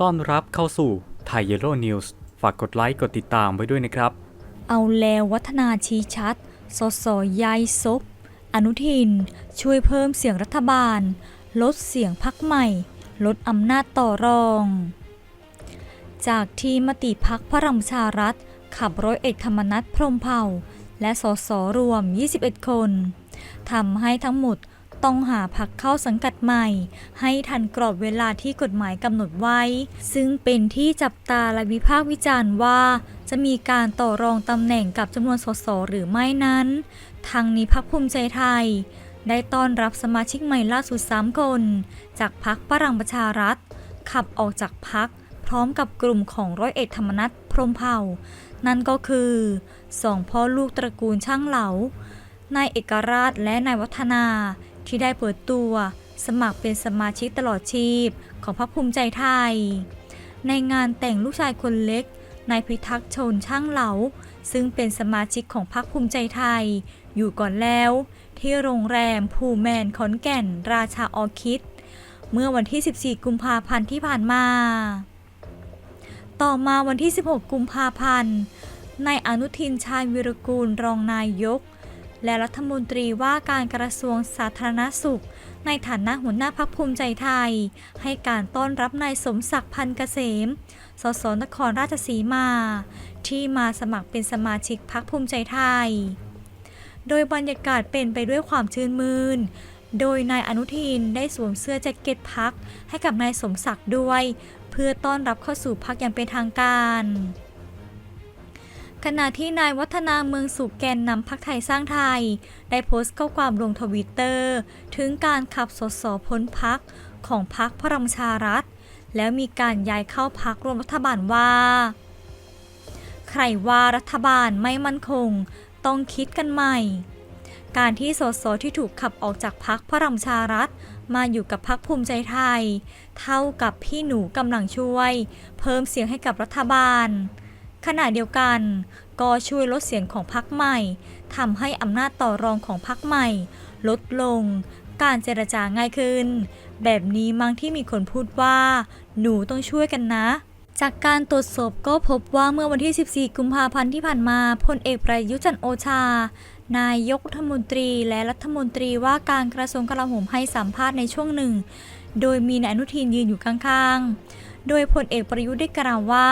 ต้อนรับเข้าสู่ไทยเยลโล่นิวส์ฝากกดไลค์กดติดตามไว้ด้วยนะครับ เอาแล้ววัฒนาชี้ชัด สสยายซบอนุทิน ช่วยเพิ่มเสียงรัฐบาล ลดเสียงพักใหม่ ลดอำนาจต่อรอง จากที่มติพักพลังประชารัฐ ขับร้อยเอกธรรมนัฐพรมเผ่า และสสรวม 21 คนทำให้ทั้งหมด ต้องหาพักเข้าสังกัดใหม่ ให้ทันกรอบเวลาที่กฎหมายกำหนดไว้ ซึ่งเป็นที่จับตาและวิพากษ์วิจารณ์ว่า จะมีการต่อรองตำแหน่งกับจำนวนสสหรือไม่นั้น ทางนี้พักภูมิใจไทย ได้ต้อนรับสมาชิกใหม่ล่าสุด 3 คน จากพักพลังประชารัฐ ขับออกจากพักพร้อมกับกลุ่มของร้อยเอกธรรมนัฐพรมเผ่า นั่นก็คือสองพ่อลูกตระกูลช่างเหลานายเอกราชและนายวัฒนา ที่ได้เปิดตัวสมัครเป็นสมาชิกตลอดชีพของพรรคภูมิใจไทย ในงานแต่งลูกชายคนเล็กนายพิทักษ์ชนช่างเหลา ซึ่งเป็นสมาชิกของพรรคภูมิใจไทย อยู่ก่อนแล้ว ที่โรงแรมภูแมนขอนแก่น ราชาออคิด เมื่อวันที่ 14 กุมภาพันธ์ที่ผ่านมา ต่อมาวันที่ 16 กุมภาพันธ์นายอนุทินชาญวิรกูลรองนายก และรัฐมนตรีว่าการกระทรวงสาธารณสุข ในฐานะหัวหน้าพักภูมิใจไทย ให้การต้อนรับนายสมศักดิ์พันเกษม สสนครราชสีมา ที่มาสมัครเป็นสมาชิกพักภูมิใจไทย โดยบรรยากาศเป็นไปด้วยความชื่นมื่นโดยนายอนุทินได้สวมเสื้อแจ็คเก็ตพักให้กับนายสมศักดิ์ด้วย เพื่อต้อนรับเข้าสู่พักอย่างเป็นทางการ ขณะที่นายวัฒนาเมืองสุขแกนนำพักไทยสร้างไทย ได้โพสต์ข้อความลงทวิตเตอร์ ถึงการขับสสพ้นพักของพักพลังชารัฐ แล้วมีการย้ายเข้าพักรวมรัฐบาลว่า ใครว่ารัฐบาลไม่มั่นคง ต้องคิดกันใหม่ การที่สสที่ถูกขับออกจากพักพลังชารัฐ มาอยู่กับพักภูมิใจไทย เท่ากับพี่หนูกำลังช่วย เพิ่มเสียงให้กับรัฐบาล ขณะเดียวกัน ก็ช่วยลดเสียงของพรรคใหม่ทำให้อำนาจต่อรองของพรรคใหม่ ลดลง การเจรจาง่ายขึ้น แบบนี้มั้งที่มีคนพูดว่า หนูต้องช่วยกันนะจากการตรวจสอบก็พบว่าเมื่อวันที่ 14 กุมภาพันธ์ที่ผ่านมาพลเอกประยุจันโอชา นายกรัฐมนตรีและรัฐมนตรีว่าการกระทรวงกลาโหมให้สัมภาษณ์ในช่วงหนึ่ง โดยมีนายอนุทินยืนอยู่ข้างๆ โดยพลเอกประยุทธ์ได้กล่าวว่า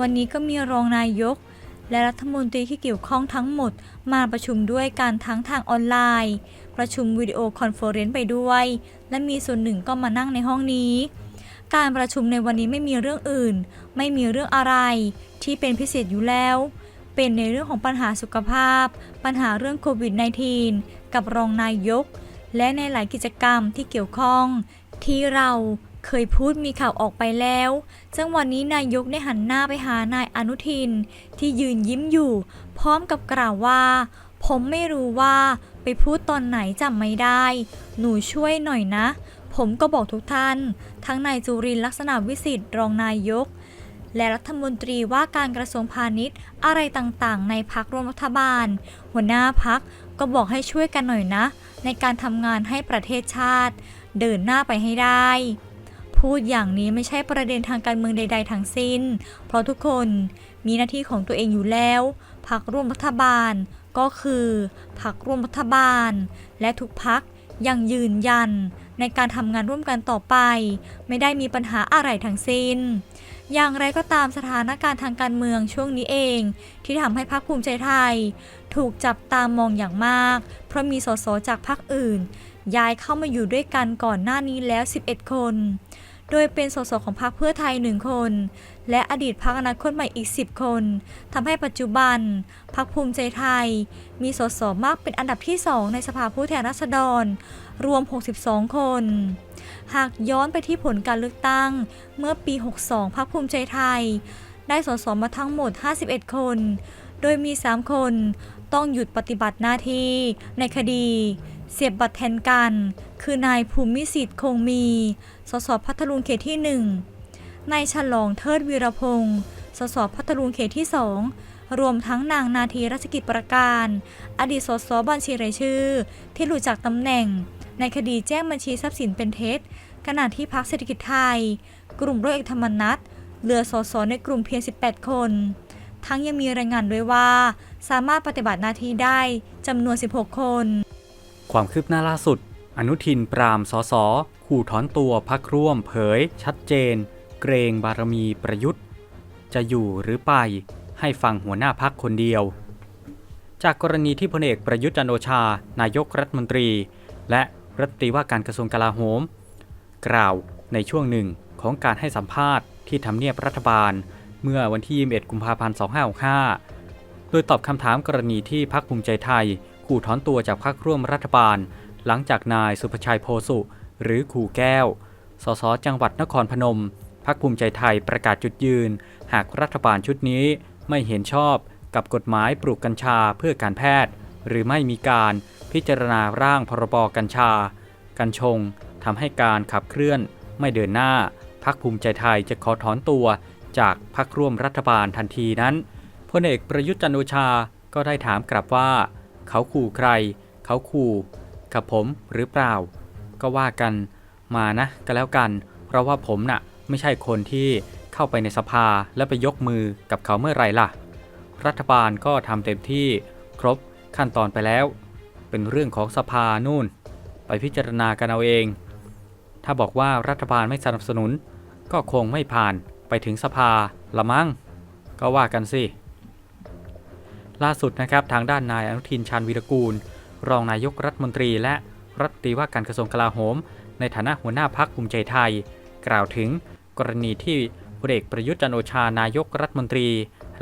วันนี้ก็มีรองนายก และรัฐมนตรีที่เกี่ยวข้องทั้งหมด มาประชุมด้วยกันทั้งทางออนไลน์ ประชุมวิดีโอคอนเฟอเรนซ์ไปด้วย และมีส่วนหนึ่งก็มานั่งในห้องนี้ การประชุมในวันนี้ไม่มีเรื่องอื่น ไม่มีเรื่องอะไร ที่เป็นพิเศษอยู่แล้ว เป็นในเรื่องของปัญหาสุขภาพ ปัญหาเรื่องโควิด -19 กับรองนายก และในหลายกิจกรรมที่เกี่ยวข้องที่เรา เคยพูดมีข่าวออกไปแล้ว จังวันนี้นายกได้หันหน้าไปหานายอนุทิน ที่ยืนยิ้มอยู่ พร้อมกับกล่าวว่า ผมไม่รู้ว่าไปพูดตอนไหนจำไม่ได้ หนูช่วยหน่อยนะ ผมก็บอกทุกท่าน ทั้งนายจุรินลักษณะวิสิทธิ์รองนายก และรัฐมนตรีว่าการกระทรวงพาณิชย์อะไรต่างๆ ในพักร่วมรัฐบาล หัวหน้าพักก็บอกให้ช่วยกันหน่อยนะ ในการทำงานให้ประเทศชาติ เดินหน้าไปให้ได้ พูดอย่างนี้ไม่ใช่ประเด็นทางการเมืองใด ๆ ทั้งสิ้น เพราะทุกคนมีหน้าที่ของตัวเองอยู่แล้วพักร่วมรัฐบาลก็คือพักร่วมรัฐบาล และทุกพักยังยืนยันในการทำงานร่วมกันต่อไป ไม่ได้มีปัญหาอะไรทั้งสิ้น อย่างไรก็ตามสถานการณ์ทางการเมืองช่วงนี้เอง ที่ทำให้พรรคภูมิใจไทย ถูกจับตามองอย่างมาก เพราะมีสสจากพรรคอื่น ย้ายเข้ามาอยู่ด้วยกันก่อนหน้านี้แล้ว 11 คน โดยเป็นสสของพรรคเพื่อไทย 1 คน และอดีตพรรคอนาคตใหม่อีก 10 คนทำให้ปัจจุบันพรรคภูมิใจไทย มีสสมากเป็นอันดับที่ 2 ในสภาผู้แทนราษฎร รวม 62 คน หากย้อนไปที่ผลการเลือกตั้ง เมื่อปี 62พรรคภูมิใจไทย ได้สสมาทั้งหมด 51 คน โดยมี 3 คนต้องหยุดปฏิบัติหน้าที่ในคดี เสียบบัตรแทนกัน คือนายภูมิสิทธิ์คงมี สสพัทลุงเขตที่ 1 นายฉลองเทิดวีรพงศ์สสพัทลุงเขตที่ 2 รวมทั้งนางนาทีรัชกิจประการ อดีตสสบัญชีรายชื่อ ที่หลุดจากตำแหน่ง ในคดีแจ้งบัญชีทรัพย์สินเป็นเท็จขณะที่พรรคเศรษฐกิจไทย กลุ่มร้อยเอกธรรมนัฐเหลือสสในกลุ่มเพียง 18 คน ทั้งยังมีรายงานด้วยว่า สามารถปฏิบัติหน้าที่ได้จำนวน 16 คน ความคืบหน้าล่าสุด อนุทินปรามสสขู่ถอนตัวพักร่วมเผย ชัดเจน เกรงบารมีประยุทธ์ จะอยู่หรือไป ให้ฟังหัวหน้าพักคนเดียว จากกรณีที่พลเอกประยุทธ์จันโอชา นายกรัฐมนตรี และรัฐมนตรีว่าการกระทรวงกลาโหม กล่าวในช่วงหนึ่งของการให้สัมภาษณ์ที่ทำเนียบรัฐบาล เมื่อวันที่ 21 กุมภาพันธ์ 2565 โดยตอบคำถามกรณีที่พักภูมิใจไทย ขู่ถอนตัวจากพักร่วมรัฐบาล หลังจากนายสุภชัยโพสุ หรือขู่แก้ว สสจังหวัดนครพนมพักภูมิใจไทยประกาศจุดยืน หากรัฐบาลชุดนี้ไม่เห็นชอบกับกฎหมายปลูกกัญชาเพื่อการแพทย์ หรือไม่มีการพิจารณาร่างพรบกัญชา กัญชงทำให้การขับเคลื่อน ไม่เดินหน้าพักภูมิใจไทยจะขอถอนตัวจากพักร่วมรัฐบาลทันทีนั้นพลเอกประยุทธ์จันโอชาก็ได้ถามกลับว่า เขาขู่ใคร เขาขู่กับผมหรือเปล่า ก็ว่ากันมานะก็แล้วกัน เพราะว่าผมน่ะไม่ใช่คนที่เข้าไปในสภาแล้วไปยกมือกับเขาเมื่อไรล่ะ รัฐบาลก็ทำเต็มที่ครบขั้นตอนไปแล้ว เป็นเรื่องของสภานู่น ไปพิจารณากันเอาเอง ถ้าบอกว่ารัฐบาลไม่สนับสนุน ก็คงไม่ผ่านไปถึงสภาละมั้งก็ว่ากันสิ ล่าสุดนะครับทางด้านนายอนุทินชาญวีรกูล รองนายกรัฐมนตรี และรัฐตีว่าการกระทรวงกลาโหม ในฐานะหัวหน้าพักภูมิใจไทย กล่าวถึงกรณีที่พลเอกประยุทธ์จันโอชานายกรัฐมนตรี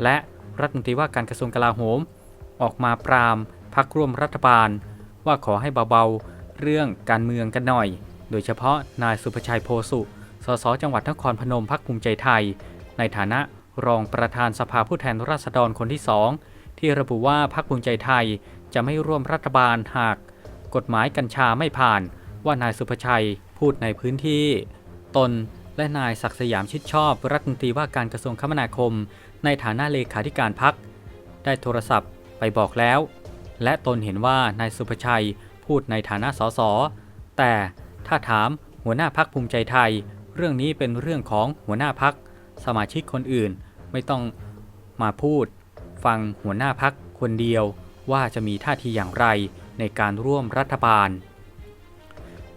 และรัฐมนตรีว่าการกระทรวงกลาโหม ออกมาปรามพักร่วมรัฐบาล ว่าขอให้เบาๆเรื่องการเมืองกันหน่อย โดยเฉพาะนายสุภชัยโพสุสสจังหวัดนครพนมพักภูมิใจไทย ในฐานะรองประธานสภาผู้แทนราษฎรคนที่สอง ที่ระบุว่าพักภูมิใจไทยจะไม่ร่วมรัฐบาลหาก กฎหมายกัญชาไม่ผ่าน ว่านายสุภชัยพูดในพื้นที่ ตนและนายศักดิ์สยามชิดชอบรัฐมนตรีว่าการกระทรวงคมนาคม ในฐานะเลขาธิการพัก ได้โทรศัพท์ไปบอกแล้ว และตนเห็นว่านายสุภชัยพูดในฐานะสสแต่ถ้าถามหัวหน้าพักภูมิใจไทย เรื่องนี้เป็นเรื่องของหัวหน้าพัก สมาชิกคนอื่นไม่ต้องมาพูด ฟังหัวหน้าพักคนเดียวว่าจะมีท่าทีอย่างไรในการร่วมรัฐบาล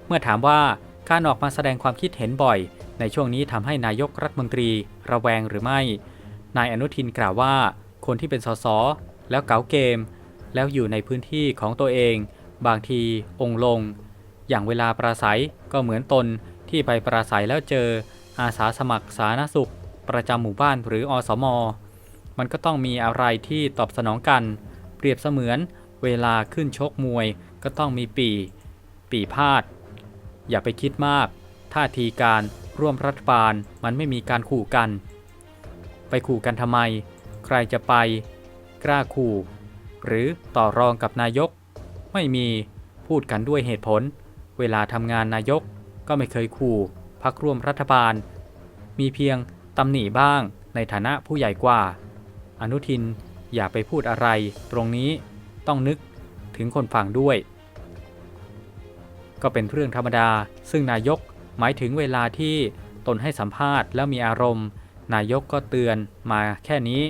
เมื่อถามว่าการออกมาแสดงความคิดเห็นบ่อย ในช่วงนี้ทำให้นายกรัฐมนตรีระแวงหรือไม่ นายอนุทินกล่าวว่า คนที่เป็นสสแล้วเก๋าเกม แล้วอยู่ในพื้นที่ของตัวเอง บางทีองลง อย่างเวลาปราศัยก็เหมือนตนที่ไปปราศัยแล้วเจออาสาสมัครสาธารณสุข ประจำหมู่บ้านหรืออสม มันก็ต้องมีอะไรที่ตอบสนองกัน เปรียบเสมือนเวลาขึ้นชกมวย ก็ต้องมีปี ปีพาด อย่าไปคิดมาก ท่าทีการร่วมรัฐบาลมันไม่มีการขู่กัน ไปขู่กันทำไม ใครจะไป กล้าขู่ หรือต่อรองกับนายก ไม่มีพูดกันด้วยเหตุผล เวลาทำงานนายกก็ไม่เคยขู่พักร่วมรัฐบาล มีเพียงตำหนิบ้างในฐานะผู้ใหญ่กว่า อนุทินอย่าไปพูดอะไร ตรงนี้ต้องนึกถึงคนฟังด้วย ก็เป็นเรื่องธรรมดา ซึ่งนายกหมายถึงเวลาที่ตนให้สัมภาษณ์แล้วมีอารมณ์ นายกก็เตือนมาแค่นี้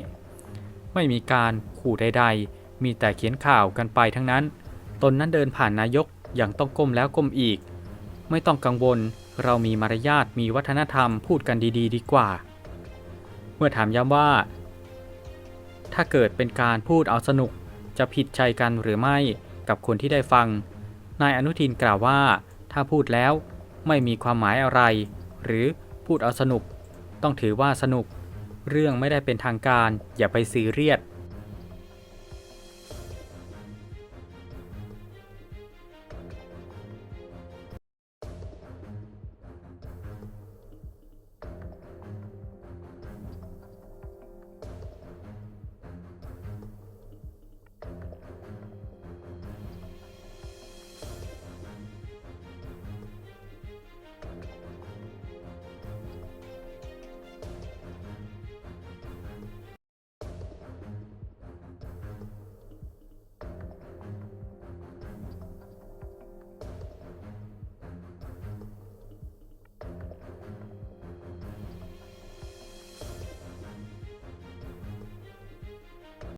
ไม่มีการขู่ใด ๆ มีแต่เขียนข่าวกันไปทั้งนั้น ตนนั้นเดินผ่านนายกอย่างต้องก้มแล้วก้มอีก ไม่ต้องกังวลเรามีมารยาทมีวัฒนธรรมพูดกันดี ๆ ดีกว่า เมื่อถามย้ำว่า ถ้าเกิดเป็นการพูดเอาสนุก จะผิดใจกันหรือไม่กับคนที่ได้ฟัง นายอนุทินกล่าวว่า ถ้าพูดแล้วไม่มีความหมายอะไร หรือพูดเอาสนุก ต้องถือว่าสนุก เรื่องไม่ได้เป็นทางการอย่าไปซีเรียส